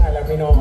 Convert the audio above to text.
ท่าแล้วพี่น้อง